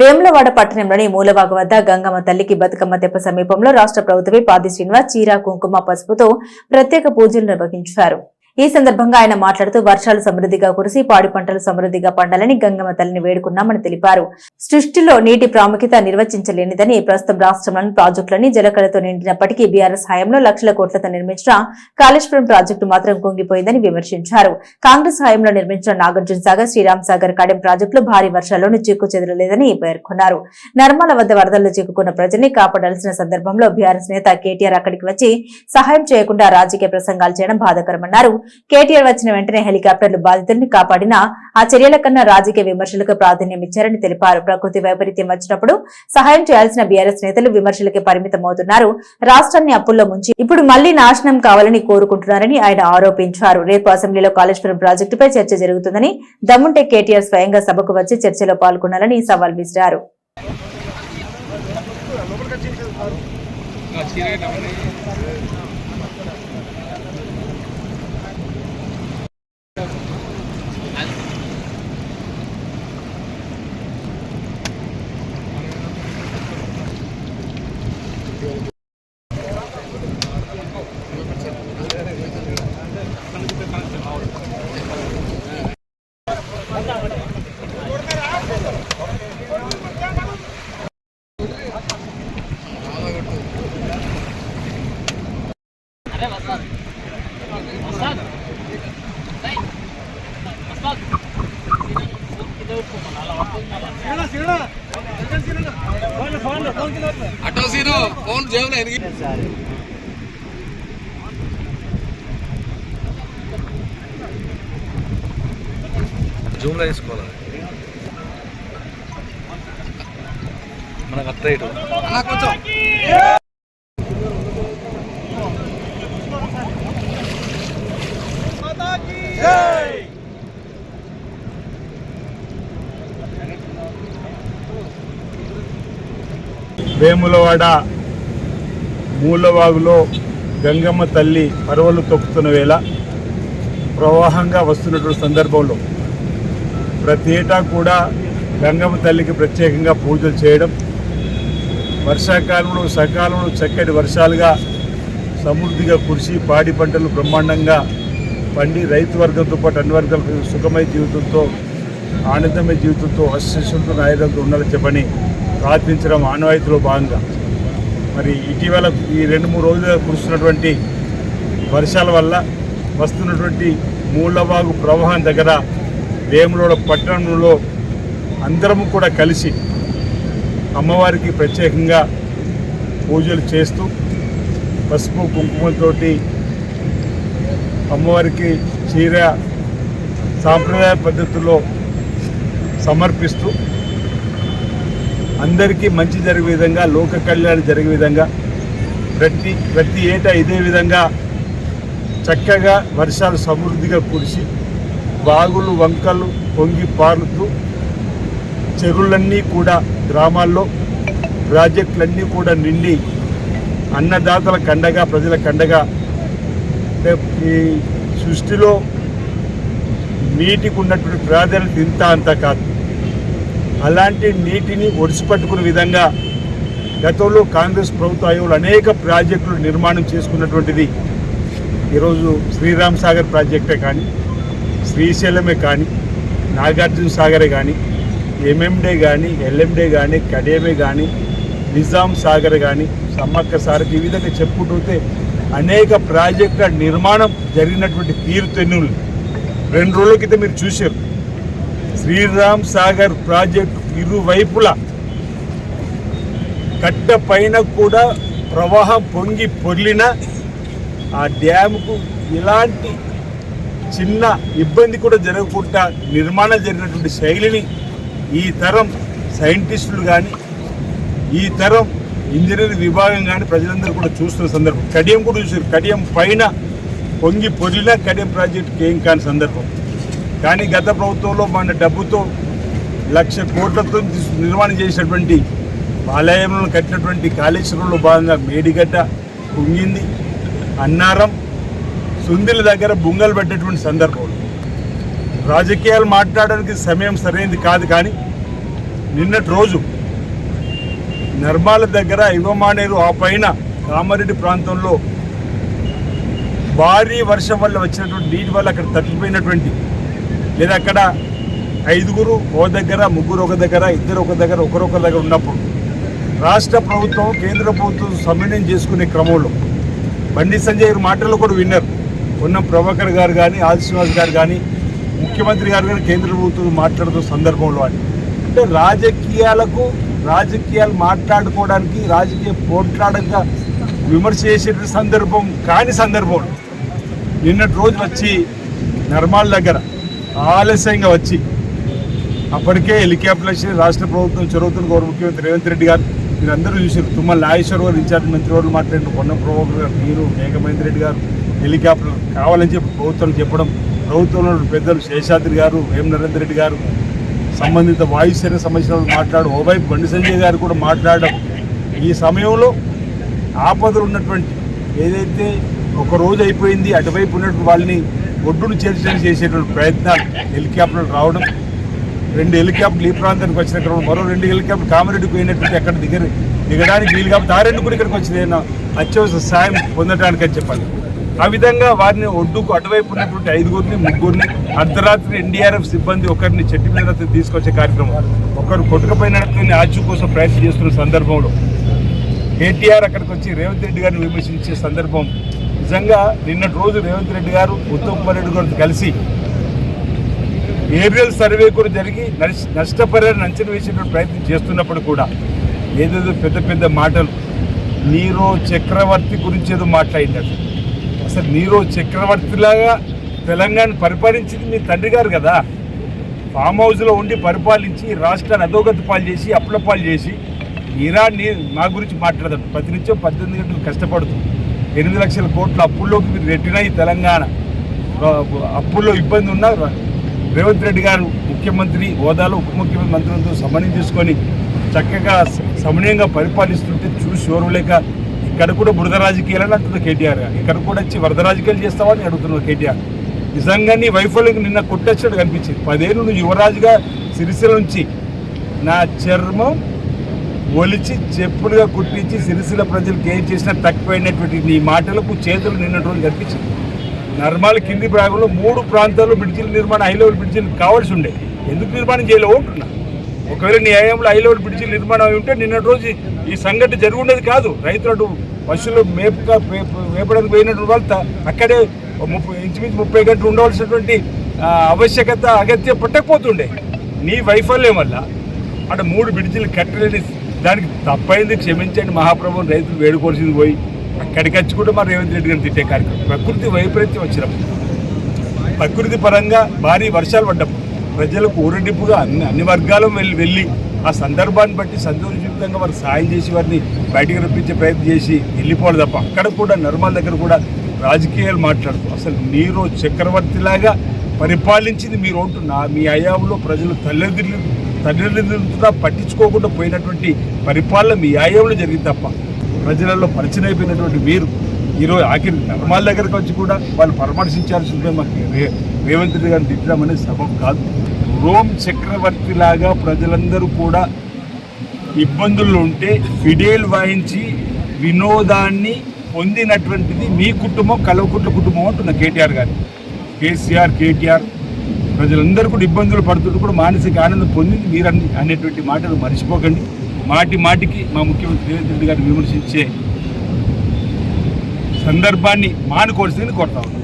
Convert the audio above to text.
వేములవాడ పట్టణంలోని మూలవాగు వద్ద గంగమ్మ తల్లికి బతుకమ్మ తెప్ప సమీపంలో రాష్ట్ర ప్రభుత్వమే పాది శ్రీనివాస్ చీర కుంకుమ పసుపుతో ప్రత్యేక పూజలు నిర్వహించారు. ఈ సందర్భంగా ఆయన మాట్లాడుతూ వర్షాలు సమృద్ధిగా కురిసి పాడి పంటలు సమృద్ధిగా పండాలని గంగమ్మ తల్లిని వేడుకున్నామని తెలిపారు. సృష్టిలో నీటి ప్రాముఖ్యత నిర్వచించలేనిదని ప్రస్తుతం రాష్ట్రంలోని ప్రాజెక్టులని జలకళతో నిండినప్పటికీ బీఆర్ఎస్ హయాంలో లక్షల కోట్లతో నిర్మించిన కాళేశ్వరం ప్రాజెక్టు మాత్రం కుంగిపోయిందని విమర్శించారు. కాంగ్రెస్ హయాంలో నిర్మించిన నాగార్జున సాగర్ శ్రీరామ్ సాగర్ కడెం ప్రాజెక్టులు భారీ వర్షాల్లోనూ చిక్కు చెదరలేదని పేర్కొన్నారు. నర్మల వద్ద వరదల్లో చిక్కుకున్న ప్రజల్ని కాపాడాల్సిన సందర్భంలో బీఆర్ఎస్ నేత కేటీఆర్ అక్కడికి వచ్చి సహాయం చేయకుండా రాజకీయ ప్రసంగాలు చేయడం బాధాకరమన్నారు. కేటీఆర్ వచ్చిన వెంటనే హెలికాప్టర్లు బాధితుల్ని కాపాడినా ఆ చర్యల కన్నా రాజకీయ విమర్శలకు ప్రాధాన్యం ఇచ్చారని తెలిపారు. ప్రకృతి వైపరీత్యం వచ్చినప్పుడు సహాయం చేయాల్సిన బీఆర్ఎస్ నేతలు విమర్శలకే పరిమితమవుతున్నారు రాష్ట్రాన్ని అప్పుల్లో ముంచి ఇప్పుడు మళ్ళీ నాశనం కావాలని కోరుకుంటున్నారని ఆయన ఆరోపించారు. రేపు అసెంబ్లీలో కాళేశ్వరం ప్రాజెక్టుపై చర్చ జరుగుతుందని దమ్ముంటే కేటీఆర్ స్వయంగా సభకు వచ్చి చర్చలో పాల్గొనాలని సవాల్ విసిరారు. అటో సీను ఫోన్ జేబులో ఎనిగి జూమ్లో తీసుకోవాలి మనకు అత్త ఇటు. కొంచెం. వేములవాడ మూలవాగులో గంగమ్మ తల్లి పరవలు తొక్కుతున్న వేళ ప్రవాహంగా వస్తున్నటువంటి సందర్భంలో ప్రతి ఏటా కూడా గంగమ్మ తల్లికి ప్రత్యేకంగా పూజలు చేయడం వర్షాకాలంలో సకాలంలో చక్కటి వర్షాలుగా సమృద్ధిగా కురిసి పాడి పంటలు బ్రహ్మాండంగా పండి రైతు వర్గంతో పాటు అన్ని వర్గాల సుఖమయ జీవితంతో ఆనందమయ జీవితంతో అశ్వశంతో నాయకులతో ఉండాలని చెప్పని ప్రార్థించడం ఆనవాయితీలో భాగంగా. మరి ఇటీవల ఈ రెండు మూడు రోజులుగా కురుస్తున్నటువంటి వర్షాల వల్ల వస్తున్నటువంటి మూలవాగు ప్రవాహం దగ్గర వేములోడ పట్టణంలో అందరము కూడా కలిసి అమ్మవారికి ప్రత్యేకంగా పూజలు చేస్తూ పసుపు కుంకుమతోటి అమ్మవారికి చీర సాంప్రదాయ పద్ధతుల్లో సమర్పిస్తూ అందరికీ మంచి జరిగే విధంగా లోక కళ్యాణం జరిగే విధంగా ప్రతి ప్రతి ఏటా ఇదే విధంగా చక్కగా వర్షాలు సమృద్ధిగా కురిసి వాగులు వంకలు పొంగి పారుతూ చెరువులన్నీ కూడా గ్రామాల్లో ప్రాజెక్టులన్నీ కూడా నిండి అన్నదాతల కండగా ప్రజల కండగా ఈ సృష్టిలో నీటికి ఉన్నటువంటి ప్రాధాన్యత ఇంత అంత కాదు. అలాంటి నీటిని ఒడిసిపట్టుకునే విధంగా గతంలో కాంగ్రెస్ ప్రభుత్వ ఆయోగులు అనేక ప్రాజెక్టులు నిర్మాణం చేసుకున్నటువంటిది ఈరోజు శ్రీరామ్ సాగర్ ప్రాజెక్టే కానీ శ్రీశైలమే కానీ నాగార్జున సాగరే కానీ ఎంఎండే కానీ ఎల్ఎండే కానీ కడేమే కానీ నిజాం సాగర్ కానీ సమ్మక్క సాగర్ ఈ విధంగా చెప్పుకుంటుంటే అనేక ప్రాజెక్టుల నిర్మాణం జరిగినటువంటి తీరు తెన్నులు. రెండు రోజుల క్రితం మీరు చూశారు. శ్రీరామ్ సాగర్ ప్రాజెక్టు ఇరువైపులా కట్ట పైన కూడా ప్రవాహం పొంగి పొర్లిన ఆ డ్యాముకు ఎలాంటి చిన్న ఇబ్బంది కూడా జరగకుండా నిర్మాణం జరిగినటువంటి శైలిని ఈ తరం సైంటిస్టులు కానీ ఈ తరం ఇంజనీరింగ్ విభాగం కానీ ప్రజలందరూ కూడా చూస్తున్న సందర్భం. కడియం కూడా చూసారు కడియం పైన పొంగి పొరిలిన కడియం ప్రాజెక్టుకి ఏం కాని సందర్భం. కానీ గత ప్రభుత్వంలో మన డబ్బుతో లక్ష కోట్లతో నిర్మాణం చేసినటువంటి ఆలయంలో కట్టినటువంటి కాళేశ్వరంలో భాగంగా మేడిగడ్డ కుంగింది అన్నారం సుందిల దగ్గర బుంగలు పెట్టేటువంటి సందర్భం రాజకీయాలు మాట్లాడడానికి సమయం సరైనది కాదు కానీ నిన్నటి రోజు నిర్మాల దగ్గర యువమానేరు ఆ పైన కామారెడ్డి ప్రాంతంలో భారీ వర్షం వల్ల వచ్చినటువంటి నీటి వల్ల అక్కడ తప్పిపోయినటువంటి లేదా అక్కడ ఐదుగురు ఓ దగ్గర ముగ్గురు ఒక దగ్గర ఇద్దరు ఒక దగ్గర ఒకరొక దగ్గర ఉన్నప్పుడు రాష్ట్ర ప్రభుత్వం కేంద్ర ప్రభుత్వం సమన్వయం చేసుకునే క్రమంలో బండి సంజయ్ మాటలు కూడా విన్నారు. ఉన్న ప్రభాకర్ గారు కానీ ఆది గారు కానీ ముఖ్యమంత్రి గారు కానీ కేంద్ర ప్రభుత్వం మాట్లాడుతున్న సందర్భంలో అని. అంటే రాజకీయాలకు రాజకీయాలు మాట్లాడుకోవడానికి రాజకీయ పోట్లాడక విమర్శ చేసిన సందర్భం కాని సందర్భంలో నిన్నటి రోజు వచ్చి నర్మాల్ దగ్గర ఆలస్యంగా వచ్చి అప్పటికే హెలికాప్టర్ వచ్చి రాష్ట్ర ప్రభుత్వం చొరవతున్న గౌరవ ముఖ్యమంత్రి రేవంత్ రెడ్డి గారు మీరందరూ చూసారు తుమ్మల నాగేశ్వర గారు ఇన్ఛార్జ్ మంత్రి వాళ్ళు మాట్లాడిన కొండ ప్రభాకర్ గారు మీరు మేఘమహేంద్ర రెడ్డి గారు హెలికాప్టర్ కావాలని చెప్పి ప్రభుత్వం చెప్పడం ప్రభుత్వంలో పెద్దలు శేషాద్రి గారు వేం నరేంద్ర రెడ్డి గారు సంబంధిత వాయుసేన సంబంధించిన మాట్లాడు ఓవైపు బండి సంజయ్ గారు కూడా మాట్లాడడం ఈ సమయంలో ఆపదలు ఉన్నటువంటి ఏదైతే ఒక రోజు అయిపోయింది అటువైపు ఉన్నటువంటి వాళ్ళని ఒడ్డును చేర్చడానికి చేసేటువంటి ప్రయత్నాలు హెలికాప్టర్లు రావడం రెండు హెలికాప్టర్లు ఈ ప్రాంతానికి వచ్చిన క్రమం మరో రెండు హెలికాప్టర్ కామారెడ్డికి పోయినట్టు అక్కడ దిగ దిగడానికి వీలు కాబట్టి ఆ రెండు కూడా ఇక్కడికి వచ్చింది. అత్యవసర సాయం పొందడానికి అని చెప్పాలి. ఆ విధంగా వారిని ఒడ్డుకు అటువైపు ఉన్నటువంటి ఐదుగురిని ముగ్గురిని అర్ధరాత్రి ఎన్డీఆర్ఎఫ్ సిబ్బంది ఒకరిని చెట్టు మీద తీసుకొచ్చే కార్యక్రమం ఒకరు కొట్టుకుపోయినట్టు ఆచూ కోసం ప్రయత్నం చేస్తున్న సందర్భంలో కేటీఆర్ అక్కడికి వచ్చి రేవంత్ రెడ్డి గారిని విమర్శించే సందర్భం నిజంగా నిన్నటి రోజు రేవంత్ రెడ్డి గారు ఉత్తమ్ కుమార్ రెడ్డి గారితో కలిసి ఏరియల్ సర్వే కూడా జరిగి నష్టపరిహారం అంచనా వేసేటువంటి ప్రయత్నం చేస్తున్నప్పుడు కూడా ఏదేదో పెద్ద పెద్ద మాటలు నీరో చక్రవర్తి గురించి ఏదో మాట్లాడినట్టు అసలు. నీరో చక్రవర్తిలాగా తెలంగాణ పరిపాలించింది మీ తండ్రి గారు కదా. ఫామ్ హౌస్లో ఉండి పరిపాలించి రాష్ట్రాన్ని అధోగతి పాలు చేసి అప్పుల పాలు చేసి ఇరాన్ని మా గురించి మాట్లాడదు. ప్రతి నిత్యం పద్దెనిమిది గంటలు కష్టపడుతుంది. ఎనిమిది లక్షల కోట్ల అప్పుల్లోకి మీరు రెట్టినాయి తెలంగాణ. అప్పుల్లో ఇబ్బంది ఉన్నా రేవంత్ రెడ్డి గారు ముఖ్యమంత్రి హోదాలో ఉప ముఖ్యమంత్రి మంత్రులతో సమన్వయం చేసుకొని చక్కగా సమన్వయంగా పరిపాలిస్తుంటే చూసి ఓర్వలేక ఇక్కడ కూడా బురద రాజకీయాలని అంటున్నారు కేటీఆర్ గారు. ఇక్కడ కూడా వచ్చి వరద రాజకీయాలు చేస్తామని అడుగుతున్నారు కేటీఆర్. నిజంగానే వైఫల్యం నిన్న కొట్టొచ్చినట్టు కనిపించింది. పదేళ్ళు నువ్వు యువరాజుగా సిరిసిల నుంచి నా చర్మం ఒలిచి చెప్పులుగా కుట్టించి సిరిసిల ప్రజలకు ఏం చేసినా తక్కువైనటువంటి నీ మాటలకు చేతులు నిన్నటి రోజు కనిపించింది. నర్మాల కింది భాగంలో మూడు ప్రాంతాల్లో బ్రిడ్జిల నిర్మాణం హై లెవెల్ బ్రిడ్జిలు కావాల్సి ఉండే. ఎందుకు నిర్మాణం చేయలేవు ఉంటున్నా ఒకవేళ నీ హయాంలో హై లెవెల్ బ్రిడ్జిలు నిర్మాణం అయి ఉంటే నిన్నటి రోజు ఈ సంఘటన జరిగి ఉండేది కాదు. రైతులు పశువులు మేపుగా మేపడానికి పోయినటువంటి వాళ్ళు అక్కడే ముప్పై ఇంచుమించు ముప్పై గంటలు ఉండవలసినటువంటి ఆవశ్యకత అగత్యం పట్టకపోతుండే. నీ వైఫల్యం వల్ల అటు మూడు బ్రిడ్జిలు కట్టలేని దానికి తప్పైంది క్షమించండి మహాప్రభుని రైతులు వేడుకోవాల్సింది పోయి అక్కడికి వచ్చి కూడా మా రేవంత్ రెడ్డి గారిని తిట్టే కార్యక్రమం. ప్రకృతి వైపరీత్యం వచ్చినప్పుడు ప్రకృతి పరంగా భారీ వర్షాలు పడ్డప్పుడు ప్రజలకు ఊరడింపుగా అన్ని అన్ని వర్గాలు వెళ్ళి వెళ్ళి ఆ సందర్భాన్ని బట్టి సంతోషయుక్తంగా వారు సాయం చేసి వారిని బయటికి రప్పించే ప్రయత్నం చేసి వెళ్ళిపోవాలి తప్ప అక్కడ కూడా నిర్మల్ దగ్గర కూడా రాజకీయాలు మాట్లాడుతూ అసలు మీరు చక్రవర్తిలాగా పరిపాలించింది మీరు నా మీ అయాంలో ప్రజలు తల్లిదండ్రులు తల్లిదండ్రులుగా పట్టించుకోకుండా పోయినటువంటి పరిపాలన మీ ఆయంలో జరిగింది తప్ప ప్రజలలో పరిచయం అయిపోయినటువంటి మీరు ఈరోజు ఆఖరి నర్మాల దగ్గరకు వచ్చి కూడా వాళ్ళు పరామర్శించాల్సిందే మాకు రేవంత్ రెడ్డి గారిని తిట్టడం అనేది కాదు. రోమ్ చక్రవర్తి లాగా ప్రజలందరూ కూడా ఇబ్బందుల్లో ఉంటే ఫిడేల్ వాయించి వినోదాన్ని పొందినటువంటిది మీ కుటుంబం కలవకుట్ల కుటుంబం అంటున్న కేటీఆర్ గారు. కేసీఆర్ కేటీఆర్ ప్రజలందరూ కూడా ఇబ్బందులు పడుతుంటే కూడా మానసిక ఆనందం పొందింది. మీరు అనేటువంటి మాటలు మర్చిపోకండి. మాటి మాటికి మా ముఖ్యమంత్రి రేవంత్ రెడ్డి గారిని విమర్శించే సందర్భాన్ని మానుకోవాల్సిందని కోరుతా ఉన్నాం